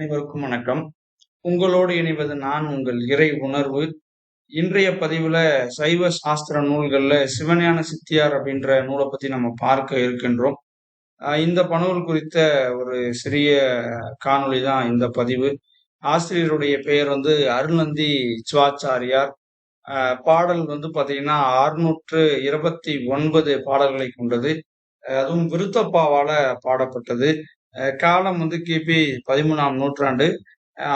அனைவருக்கும் வணக்கம். உங்களோடு இணைவது நான் உங்கள் இறை உணர்வு. இன்றைய பதிவுல சைவ சாஸ்திர நூல்கள்ல சிவஞான சித்தியார் அப்படின்ற நூலை பத்தி நம்ம பார்க்க இருக்கின்றோம். இந்த பணுவல் குறித்த ஒரு சிறிய காணொளி தான் இந்த பதிவு. ஆசிரியருடைய பெயர் வந்து அருணந்தி சுவாச்சாரியார். ஆஹ் பாடல் வந்து பாத்தீங்கன்னா அறுநூற்று இருபத்தி ஒன்பது பாடல்களை கொண்டது. அதுவும் விருத்தப்பாவால பாடப்பட்டது. காலம் வந்து கிபி பதிமூணாம் நூற்றாண்டு.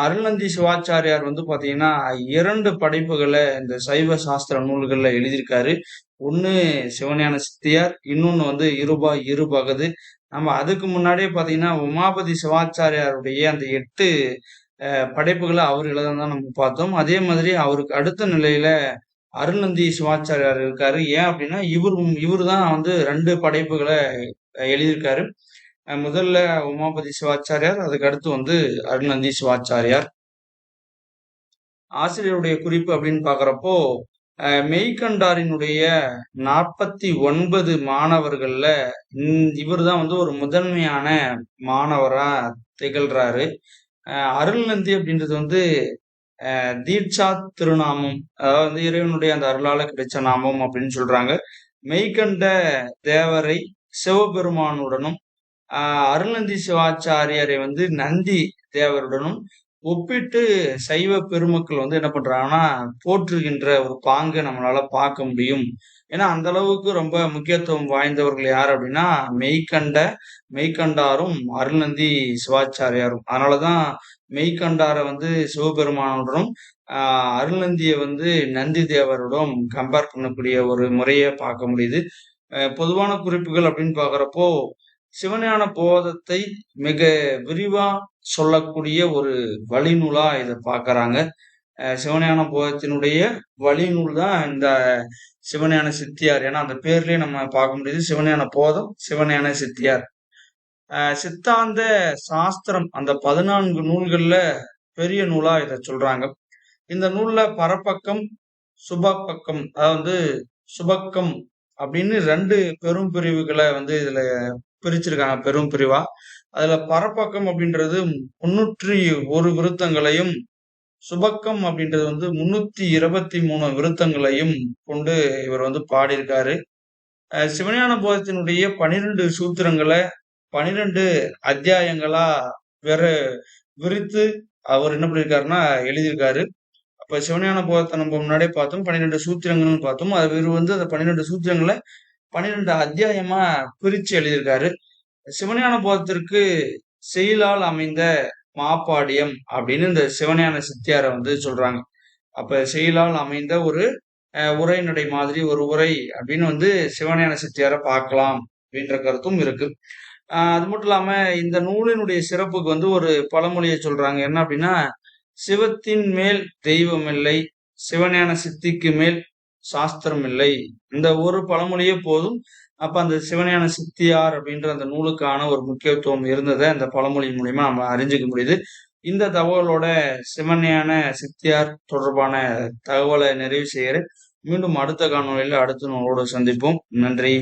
அருள்நந்தி சிவாச்சாரியார் வந்து பாத்தீங்கன்னா இரண்டு படைப்புகளை இந்த சைவ சாஸ்திர நூல்களில் எழுதியிருக்காரு. ஒன்று சிவஞான சித்தியார் இன்னொன்னு வந்து இருபா இருபகது நம்ம அதுக்கு முன்னாடியே பார்த்தீங்கன்னா உமாபதி சிவாச்சாரியாருடைய அந்த எட்டு படைப்புகளை அவர் எழுததான் நம்ம பார்த்தோம். அதே மாதிரி அவருக்கு அடுத்த நிலையில அருள்நந்தி சிவாச்சாரியார் இருக்காரு. ஏன் அப்படின்னா இவர் இவர் தான் வந்து ரெண்டு படைப்புகளை எழுதியிருக்காரு. முதல்ல உமாபதி சிவாச்சாரியார் அதுக்கு அடுத்து வந்து அருள்நந்தி சிவாச்சாரியார். ஆசிரியருடைய குறிப்பு அப்படின்னு பாக்குறப்போ மெய்கண்டாரினுடைய நாற்பத்தி ஒன்பது மாணவர்கள்ல இவர் தான் வந்து ஒரு முதன்மையான மாணவரா திகழ்றாரு. அருள்நந்தி அப்படின்றது வந்து அஹ், தீட்சா திருநாமம் அதாவது வந்து இறைவனுடைய அந்த அருளால கிடைச்ச நாமம் அப்படின்னு சொல்றாங்க. மெய்கண்ட தேவரை சிவபெருமானுடனும் அருள்நந்தி சிவாச்சாரியாரை வந்து நந்தி தேவருடனும் ஒப்பிட்டு சைவ பெருமக்கள் வந்து என்ன பண்றாங்கன்னா போற்றுகின்ற ஒரு பாங்கை நம்மளால பார்க்க முடியும். ஏன்னா அந்த அளவுக்கு ரொம்ப முக்கியத்துவம் வாய்ந்தவர்கள் யார் அப்படின்னா மெய்கண்ட மெய்கண்டாரும் அருள்நந்தி சிவாச்சாரியாரும். அதனாலதான் மெய்கண்டாரை வந்து சிவபெருமானுடனும் ஆஹ் அருள்நந்தியை வந்து நந்தி தேவருடன் கம்பேர் பண்ணக்கூடிய ஒரு முறையை பார்க்க முடியுது. பொதுவான குறிப்புகள் அப்படின்னு பாக்குறப்போ சிவஞான போதத்தை மிக விரிவா சொல்லக்கூடிய ஒரு வழிநூலா இதை பார்க்கறாங்க. சிவஞான போதத்தினுடைய வழிநூல் தான் இந்த சிவஞான சித்தியார். ஏன்னா அந்த பேர்லயே நம்ம பார்க்க முடியுது. சிவஞான போதம் சிவஞான சித்தியார். சித்தாந்த சாஸ்திரம் அந்த பதினான்கு நூல்கள்ல பெரிய நூலா இதை சொல்றாங்க. இந்த நூல்ல பரப்பக்கம் சுபப்பக்கம் அதாவது சுபக்கம் அப்படின்னு ரெண்டு பெரும் பிரிவுகளை வந்து இதுல பிரிச்சிருக்காங்க பெரும் பிரிவா. அதுல பரப்பக்கம் அப்படின்றது முன்னூற்றி ஒரு விருத்தங்களையும் சுபக்கம் அப்படின்றது வந்து முன்னூத்தி இருபத்தி மூணு விருத்தங்களையும் கொண்டு இவர் வந்து பாடியிருக்காரு. சிவஞான போதத்தினுடைய பனிரெண்டு சூத்திரங்களை பனிரெண்டு அத்தியாயங்களா வேற விரித்து அவர் என்ன பண்ணியிருக்காருன்னா எழுதியிருக்காரு. அப்ப சிவஞான போதத்தை நம்ம முன்னாடியே பார்த்தோம் பன்னிரெண்டு சூத்திரங்கள்னு பார்த்தோம். அது இவர் வந்து அந்த பன்னிரெண்டு சூத்திரங்களை பன்னிரெண்டு அத்தியாயமா பிரிச்சு எழுதியிருக்காரு. சிவஞான போதத்திற்கு செயலால் அமைந்த மாப்பாடியம் அப்படின்னு இந்த சிவஞான சித்தியாரை வந்து சொல்றாங்க. அப்ப செயலால் அமைந்த ஒரு உரைநடை மாதிரி ஒரு உரை அப்படின்னு வந்து சிவஞான சித்தியாரை பார்க்கலாம் அப்படின்ற கருத்தும் இருக்கு. அது மட்டும் இல்லாம இந்த நூலினுடைய சிறப்புக்கு வந்து ஒரு பழமொழியை சொல்றாங்க. என்ன அப்படின்னா சிவத்தின் மேல் தெய்வம் இல்லை சிவஞான சித்திக்கு மேல் சாஸ்திரம் இல்லை இந்த ஒரு பழமொழியே போதும். அப்ப அந்த சிவஞான சித்தியார் அப்படின்ற அந்த நூலுக்கான ஒரு முக்கியத்துவம் இருந்ததை அந்த பழமொழி மூலியமா நம்ம அறிஞ்சுக்க முடியுது. இந்த தகவலோட சிவஞான சித்தியார் தொடர்பான தகவலை நிறைவு செய்கிறேன் மீண்டும் அடுத்த காணொலியில் அடுத்த நூலோடு சந்திப்போம். நன்றி.